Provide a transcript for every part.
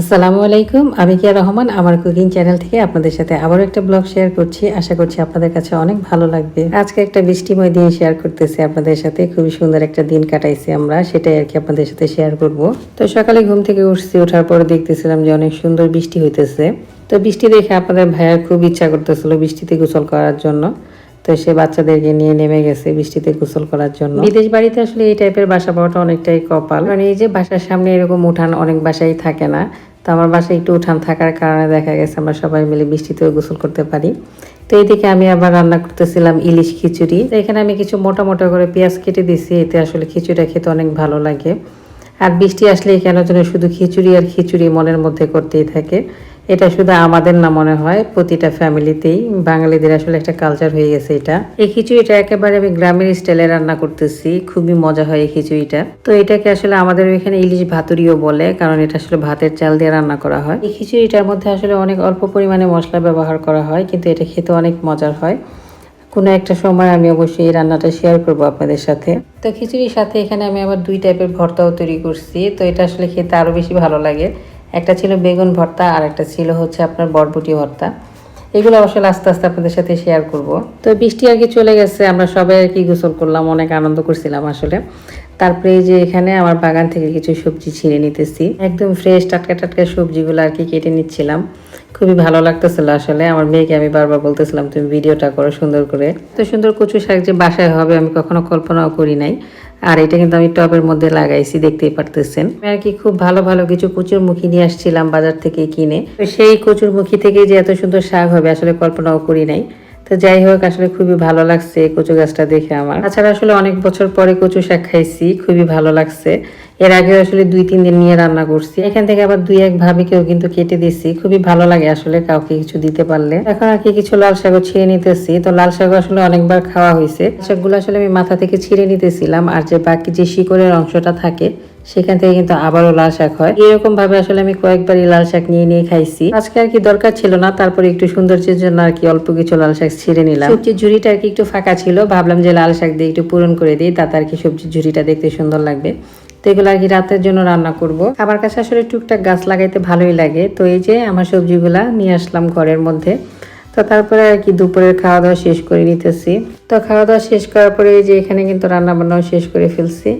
আসসালামু আলাইকুম। আমি কিয়া রহমান, আমার কুকিং চ্যানেল থেকে আপনাদের সাথে আবারও একটা ব্লগ শেয়ার করছি। আশা করছি আপনাদের কাছে অনেক ভালো লাগবে। আজকে একটা বৃষ্টিময় দিন শেয়ার করতেছি আপনাদের সাথে। খুবই সুন্দর একটা দিন কাটাইছি আমরা, সেটাই আর কি আপনাদের সাথে শেয়ার করব। তো সকালে ঘুম থেকে উঠছি, ওঠার পর দেখতেছিলাম যে অনেক সুন্দর বৃষ্টি হইতেছে। তো বৃষ্টি দেখে আপনাদের ভাইয়ার খুব ইচ্ছা করতেছিল বৃষ্টিতে গোসল করার জন্য। তো সে বাচ্চাদেরকে নিয়ে নেমে গেছে বৃষ্টিতে গোসল করার জন্য। বিদেশ বাড়িতে আসলে এই টাইপের বাসা পাওয়াটা অনেকটাই কপাল। মানে এই যে বাসার সামনে এরকম উঠান অনেক বাসাই থাকে না, তো আমার বাসায় একটু উঠান থাকার কারণে দেখা গেছে আমরা সবাই মিলে বৃষ্টিতেও গোসল করতে পারি। তো এইদিকে আমি আবার রান্না করতেছিলাম ইলিশ খিচুড়ি। তো এখানে আমি কিছু মোটা মোটা করে পেঁয়াজ কেটে দিছি এতে আসলে খিচুড়িটা খেতে অনেক ভালো লাগে। আর বৃষ্টি আসলে কেন যেন শুধু খিচুড়ি আর খিচুড়ি মনের মধ্যে করতেই থাকে। এটা শুধু আমাদের না মনে হয়, প্রতিটা ফ্যামিলিতেই বাঙালিদের আসলে একটা কালচার হয়ে গেছে এটা। এই খিচুড়িটা একেবারে আমি গ্রামের স্টাইলে রান্না করতেছি, খুবই মজা হয় এই খিচুড়িটা। তো এটাকে আসলে আমাদের এখানে ইলিশ ভাতুরিও বলে, কারণ এটা আসলে ভাতের চাল দিয়ে রান্না করা হয়। এই খিচুড়িটার মধ্যে আসলে অনেক অল্প পরিমাণে মশলা ব্যবহার করা হয়, কিন্তু এটা খেতে অনেক মজার হয়। কোনো একটা সময় আমি অবশ্যই এই রান্নাটা শেয়ার করব আপনাদের সাথে। তো খিচুড়ির সাথে এখানে আমি আবার দুই টাইপের ভর্তাও তৈরি করছি, তো এটা আসলে খেতে আরও বেশি ভালো লাগে। একটা ছিল বেগুন ভর্তা আর একটা ছিল হচ্ছে আপনার বরবটি ভর্তা। এগুলো অবশ্যই আস্তে আস্তে আপনাদের সাথে শেয়ার করব। তো বৃষ্টি আর কি চলে গেছে, আমরা সবাই আর কি গোসল করলাম, অনেক আনন্দ করছিলাম আসলে। তারপরে যে এখানে আমার বাগান থেকে কিছু সবজি ছিঁড়ে নিতেছি। একদম ফ্রেশ টাটকা টাটকা সবজিগুলো আর কি কেটে নিচ্ছিলাম। খুবই ভালো লাগতেছিল আসলে। আমার মেয়েকে আমি বারবার বলতেছিলাম, তুমি ভিডিওটা করো সুন্দর করে। তো সুন্দর কচু শাক যে বাসায় হবে আমি কখনো কল্পনাও করি নাই। আর এটা কিন্তু আমি টবের মধ্যে লাগাইছি, দেখতেই পারতেছেন। আর কি খুব ভালো ভালো কিছু কচুর মুখী নিয়ে আসছিলাম বাজার থেকে কিনে। সেই কচুর মুখী থেকে যে এত সুন্দর শাক হবে, আসলে কল্পনাও করি নাই। তো যাই হোক, আসলে খুবই ভালো লাগছে কচু গাছটা দেখে আমার। তাছাড়া আসলে অনেক বছর পরে কচু শাক খাইছি, খুবই ভালো লাগছে। এর আগে আসলে দুই, তিন দিন নিয়ে রান্না করছি। এখান থেকে আবার দুই, এক ভাবিকেও কিন্তু কেটে দিছি খুবই ভালো লাগে আসলে কাউকে কিছু দিতে পারলে। এখন আর কি কিছু লাল শাকও ছিঁড়ে নিতেছি। তো লাল শাক আসলে অনেকবার খাওয়া হয়েছে। শাকগুলো আসলে আমি মাথা থেকে ছিঁড়ে নিতেছিলাম। আর যে বাকি যে শিকড়ের অংশটা থাকে সেখান থেকে কিন্তু আবারও লাল শাক হয়। এরকম ভাবে আসলে আমি কয়েকবারই লাল শাক নিয়ে নিয়ে খাইছি। আজকে আর কি দরকার ছিল না, তারপরে একটু সৌন্দর্যের জন্য আর কি অল্প কিছু লাল শাক ছিঁড়ে নিলাম। সবজির ঝুড়িটা আর কি একটু ফাঁকা ছিল, ভাবলাম যে লাল শাক দিয়ে একটু পূরণ করে দিই, তাতে আর কি সবজির ঝুড়িটা দেখতে সুন্দর লাগবে। তো এগুলো আর কি রাতের জন্য রান্না করব। আমার কাছে আসলে টুকটাক গাছ লাগাইতে ভালোই লাগে। তো এই যে আমার সবজিগুলা নিয়ে আসলাম ঘরের মধ্যে। তো তারপরে আর কি দুপুরের খাওয়া দাওয়া শেষ করে নিতেছি। তো খাওয়া দাওয়া শেষ করার পরে এই যে এখানে কিন্তু রান্না বান্নাও শেষ করে ফেলছি।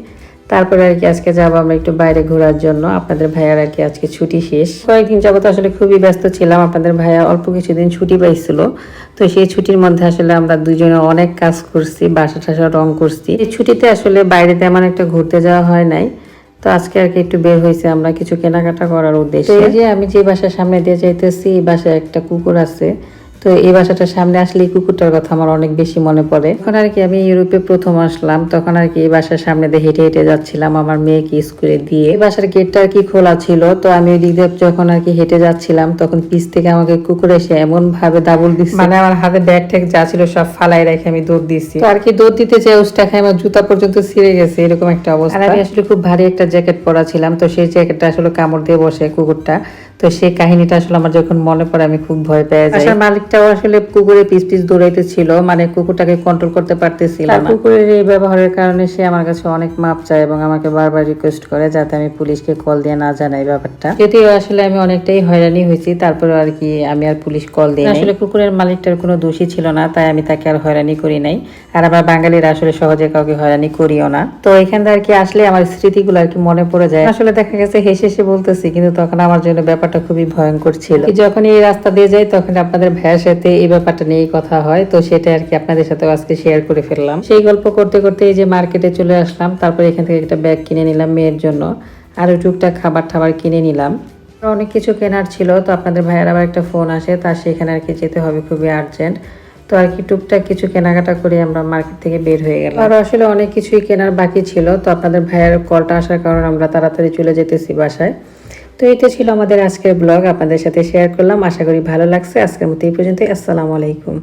তারপরে আর কি আজকে যাব আমরা একটু বাইরে ঘোরার জন্য। আপনাদের ভাইয়ার আর কি আজকে ছুটি শেষ। কয়েকদিন যাবত আসলে খুবই ব্যস্ত ছিলাম। আপনাদের ভাইয়া অল্প কিছুদিন ছুটি পাইছিল। তো সেই ছুটির মধ্যে আসলে আমরা দুজনে অনেক কাজ করছি, বাসা টাসা রং করছি। এই ছুটিতে আসলে বাইরে তেমন একটা ঘুরতে যাওয়া হয় নাই। তো আজকে আর কি একটু বের হয়েছে আমরা কিছু কেনাকাটা করার উদ্দেশ্যে। এই যে আমি যে বাসার সামনে দিয়ে যাইতেছি, এই বাসায় একটা কুকুর আছে। তো এই বাসাটার সামনে আসলে এই কুকুরটার কথা আমার অনেক বেশি মনে পড়ে। এখন আর কি আমি ইউরোপে প্রথম আসলাম তখন আর কি এই বাসার সামনে দিয়ে হেঁটে হেঁটে যাচ্ছিলাম আমার মেয়েকে স্কুলে দিয়ে। এই বাসার গেটটা আর কি খোলা ছিল তো আমি ওই দিক দিয়ে যখন আর কি হেঁটে যাচ্ছিলাম তখন পিছ থেকে আমাকে কুকুর এসে এমন ভাবে দাবল দিচ্ছে। মানে আমার হাতে ব্যাগ ট্যাগ যা ছিল সব ফালাই রেখে আমি দৌড় দিচ্ছি। আর কি দৌড় দিতে চাই উসটা খাই আমার জুতা পর্যন্ত ছিঁড়ে গেছে এরকম একটা অবস্থা। আর আমি আসলে খুব ভারী একটা জ্যাকেট পরা ছিলাম তো সেই জ্যাকেটটা আসলে কামড় দিয়ে বসে কুকুরটা। তো সেই কাহিনীটা আসলে আমার যখন মনে পড়ে আমি খুব ভয় পেয়ে যাই। আসার মালিকটাও আসলে কুকুরে পিস পিস দৌড়াইতে ছিল মানে কুকুরটাকে কন্ট্রোল করতে পারতেছিল না। কুকুরের এই ব্যবহারের কারণে সে আমার কাছে অনেক মাপ চায় এবং আমাকে বারবার রিকোয়েস্ট করে যাতে আমি পুলিশকে কল দিয়ে না জানাই ব্যাপারটা। যদিও আসলে আমি অনেকটাই হয়রানি হয়েছি তারপরে আর কি আমি আর পুলিশ কল দিই আসলে কুকুরের মালিকটার কোনো দোষী ছিল না তাই আমি তাকে আর হয়রানি করি নাই। আর আবার বাঙালিরা আসলে সহজে কাউকে হয়রানি করিও না। তো এখান থেকে আর কি আসলে আমার স্মৃতিগুলো আর কি মনে পড়ে যায়। আসলে দেখা গেছে হেসে হেসে বলতেছি কিন্তু তখন আমার জন্য ব্যাপারটা খুবই ভয়ঙ্কর ছিল। যখন এই রাস্তা দিয়ে যাই তখন আপনাদের ভাইয়ের সাথে এই ব্যাপারটা নিয়ে কথা হয়, তো সেটা আর কি আপনাদের সাথে আজকে শেয়ার করে ফেললাম। সেই গল্প করতে করতে এই যে মার্কেটে চলে আসলাম, তারপর এখান থেকে একটা ব্যাগ কিনে নিলাম মেয়ের জন্য, আর টুকটাক খাবার টাবার কিনে নিলাম। অনেক কিছু কেনার ছিল, তো আপনাদের ভাইয়ের আবার একটা ফোন আসে তার সেখানে আর কি যেতে হবে খুবই আর্জেন্ট তো আর কি টুকটাক কিছু কেনাকাটা করে আমরা মার্কেট থেকে বের হয়ে গেলাম। আর আসলে অনেক কিছুই কেনার বাকি ছিল, তো আপনাদের ভাইয়ের কলটা আসার কারণে আমরা তাড়াতাড়ি চলে যেতেছি বাসায়। তো এটা ছিল আমাদের আজকের ব্লগ। আপনাদের সাথে শেয়ার করলাম। আশা করি ভালো লাগছে। আজকের মতো এই পর্যন্ত আসসালামু আলাইকুম।